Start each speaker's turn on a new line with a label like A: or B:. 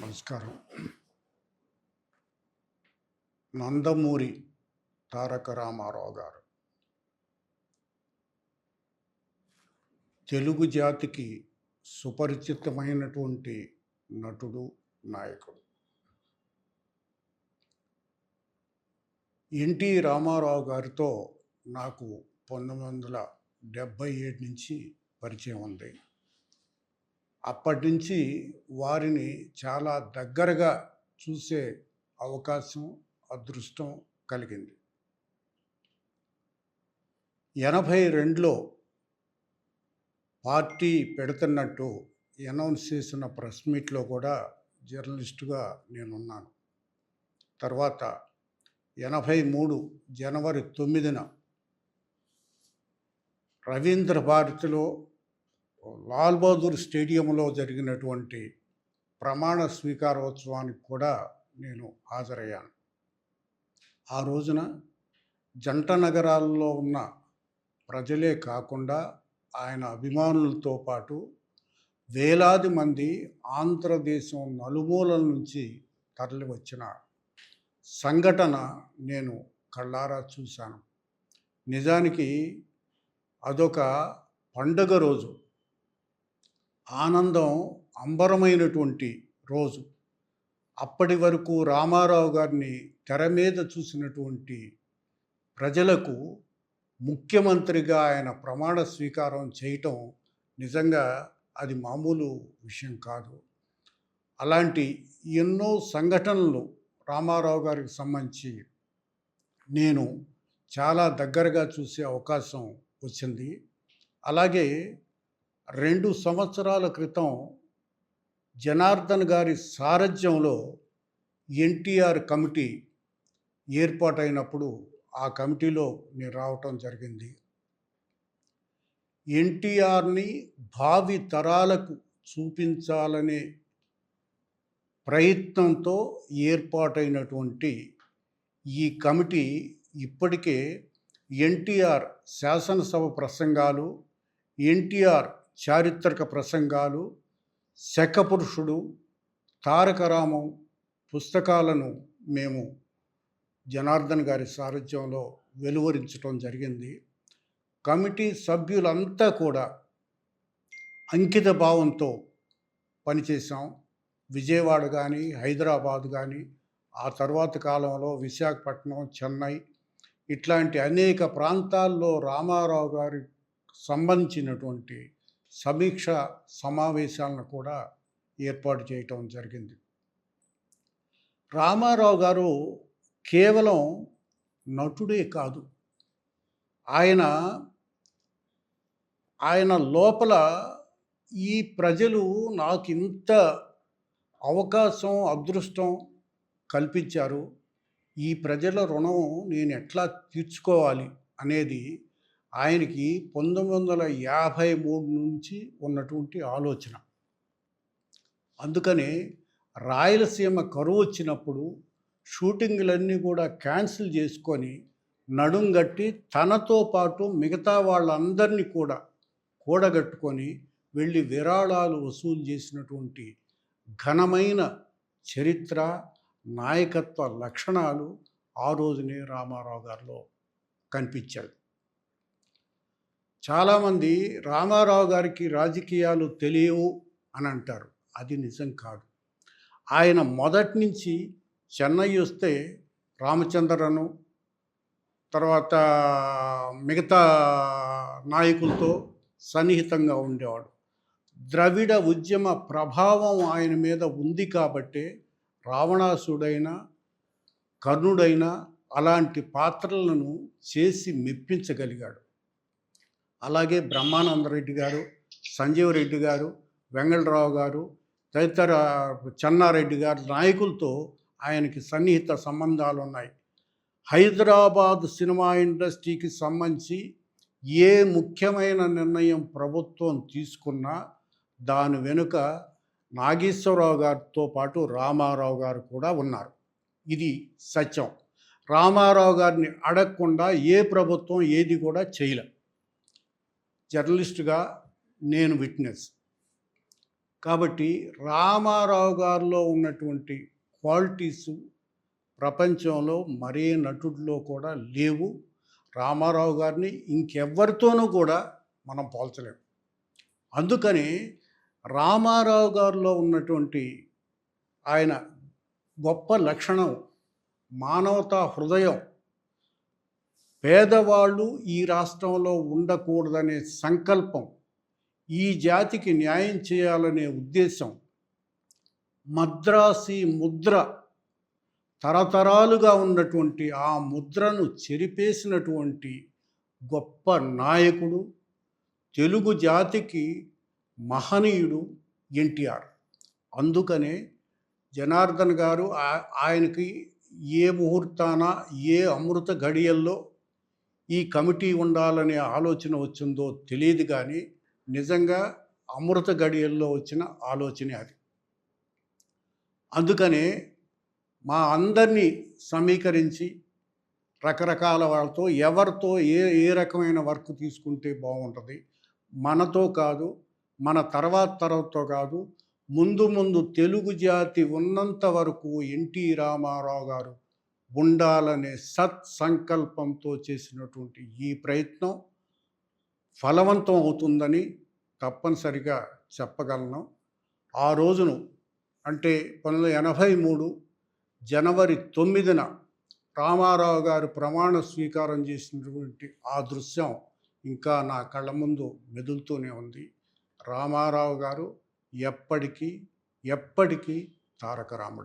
A: నమస్కారం. నందమూరి తారక రామారావు గారు. తెలుగు జాతికి సుపరిచితమైనటువంటి నటుడు నాయకుడు. ఎన్టీ రామారావు గారితో నాకు పంతొమ్మిది వందల డెబ్భై ఏడు నుంచి పరిచయం ఉంది. అప్పటి నుంచి వారిని చాలా దగ్గరగా చూసే అవకాశం అదృష్టం కలిగింది. ఎనభై రెండులో పార్టీ పెడుతున్నట్టు అనౌన్స్ చేసిన ప్రెస్ మీట్లో కూడా జర్నలిస్టుగా నేనున్నాను. తర్వాత ఎనభై మూడు జనవరి తొమ్మిదిన రవీంద్ర భారతిలో లాల్ బహదూర్ స్టేడియంలో జరిగినటువంటి ప్రమాణ స్వీకారోత్సవానికి కూడా నేను హాజరయ్యాను. ఆ రోజున జంట నగరాల్లో ఉన్న ప్రజలే కాకుండా ఆయన అభిమానులతో పాటు వేలాది మంది ఆంధ్రదేశం నలుమూలల నుంచి తరలి వచ్చిన సంఘటన నేను కళ్ళారా చూశాను. నిజానికి అదొక పండగ రోజు. ఆనందం అంబరమైనటువంటి రోజు. అప్పటి వరకు రామారావు గారిని తెర మీద చూసినటువంటి ప్రజలకు ముఖ్యమంత్రిగా ఆయన ప్రమాణ స్వీకారం చేయటం నిజంగా అది మామూలు విషయం కాదు. అలాంటి ఎన్నో సంఘటనలు రామారావు గారికి సంబంధించి నేను చాలా దగ్గరగా చూసే అవకాశం వచ్చింది. అలాగే రెండు సంవత్సరాల క్రితం జనార్దన్ గారి సారథ్యంలో ఎన్టీఆర్ కమిటీ ఏర్పాటైనప్పుడు ఆ కమిటీలో నేను రావటం జరిగింది. ఎన్టీఆర్ని భావి తరాలకు చూపించాలనే ప్రయత్నంతో ఏర్పాటైనటువంటి ఈ కమిటీ ఇప్పటికే ఎన్టీఆర్ శాసనసభ ప్రసంగాలు ఎన్టీఆర్ చారిత్రక ప్రసంగాలు శకపురుషుడు తారకరామం పుస్తకాలను మేము జనార్దన్ గారి సారథ్యంలో వెలువరించడం జరిగింది. కమిటీ సభ్యులంతా కూడా అంకిత భావంతో పనిచేసాం విజయవాడ కానీ హైదరాబాద్ కానీ ఆ తర్వాత కాలంలో విశాఖపట్నం చెన్నై ఇట్లాంటి అనేక ప్రాంతాల్లో రామారావు గారికి సంబంధించినటువంటి సమీక్ష సమావేశాలను కూడా ఏర్పాటు చేయటం జరిగింది. రామారావు గారు కేవలం నటుడే కాదు. ఆయన ఆయన లోపల ఈ ప్రజలు నాకు ఇంత అవకాశం అదృష్టం కల్పించారు. ఈ ప్రజల రుణం నేను ఎట్లా తీర్చుకోవాలి అనేది ఆయనకి పంతొమ్మిది వందల యాభై మూడు నుంచి ఉన్నటువంటి ఆలోచన. అందుకనే రాయలసీమ కరువు వచ్చినప్పుడు షూటింగ్లన్నీ కూడా క్యాన్సిల్ చేసుకొని నడుంగట్టి తనతో పాటు మిగతా వాళ్ళందరినీ కూడా కూడగట్టుకొని వెళ్ళి విరాళాలు వసూలు చేసినటువంటి ఘనమైన చరిత్ర నాయకత్వ లక్షణాలు ఆ రోజునే రామారావు గారిలో కనిపించాయి. చాలామంది రామారావు గారికి రాజకీయాలు తెలియవు అని అంటారు. అది నిజం కాదు. ఆయన మొదటి నుంచి చెన్నై వస్తే రామచంద్రను తర్వాత మిగతా నాయకులతో సన్నిహితంగా ఉండేవాడు. ద్రవిడ ఉద్యమ ప్రభావం ఆయన మీద ఉంది కాబట్టే రావణాసుడైన కర్ణుడైన అలాంటి పాత్రలను చేసి మెప్పించగలిగాడు. అలాగే బ్రహ్మానంద రెడ్డి గారు సంజీవ్ రెడ్డి గారు వెంగళరావు గారు తదితర చెన్నారెడ్డి గారు నాయకులతో ఆయనకి సన్నిహిత సంబంధాలు ఉన్నాయి. హైదరాబాద్ సినిమా ఇండస్ట్రీకి సంబంధించి ఏ ముఖ్యమైన నిర్ణయం ప్రభుత్వం తీసుకున్నా దాని వెనుక నాగేశ్వరరావు గారితో పాటు రామారావు గారు కూడా ఉన్నారు. ఇది సత్యం. రామారావు గారిని అడగకుండా ఏ ప్రభుత్వం ఏది కూడా చేయలేదు జర్నలిస్టుగా నేను విట్నెస్. కాబట్టి రామారావు గారిలో ఉన్నటువంటి క్వాలిటీసు ప్రపంచంలో మరే నటుడిలో కూడా లేవు. రామారావు గారిని ఇంకెవ్వరితోనూ కూడా మనం పోల్చలేము అందుకని రామారావు గారిలో ఉన్నటువంటి ఆయన గొప్ప లక్షణం మానవతా హృదయం పేదవాళ్ళు ఈ రాష్ట్రంలో ఉండకూడదనే సంకల్పం ఈ జాతికి న్యాయం చేయాలనే ఉద్దేశం. మద్రాసి ముద్ర తరతరాలుగా ఉన్నటువంటి ఆ ముద్రను చెరిపేసినటువంటి గొప్ప నాయకుడు తెలుగు జాతికి మహనీయుడు ఎన్టీఆర్. అందుకనే జనార్దన్ గారు ఆ- ఆయనకి ఏ ముహూర్తాన ఏ అమృత గడియల్లో ఈ కమిటీ ఉండాలనే ఆలోచన వచ్చిందో తెలియదు కానీ నిజంగా అమృత గడియల్లో వచ్చిన ఆలోచనే అది. అందుకనే మా అందరినీ సమీకరించి రకరకాల వాళ్ళతో ఎవరితో ఏ ఏ రకమైన వర్క్ తీసుకుంటే బాగుంటుంది మనతో కాదు మన తర్వాత తరంతో కాదు ముందు ముందు తెలుగు జాతి ఉన్నంత వరకు ఎన్టీ రామారావు గారు ఉండాలనే సత్ సంకల్పంతో చేసినటువంటి ఈ ప్రయత్నం ఫలవంతం అవుతుందని తప్పనిసరిగా చెప్పగలను. ఆ రోజును అంటే పంతొమ్మిది వందల ఎనభై మూడు జనవరి తొమ్మిదిన రామారావు గారు ప్రమాణ స్వీకారం చేసినటువంటి ఆ దృశ్యం ఇంకా నా కళ్ళ ముందు మెదులుతూనే ఉంది. రామారావు గారు ఎప్పటికీ ఎప్పటికీ తారక రాముడు.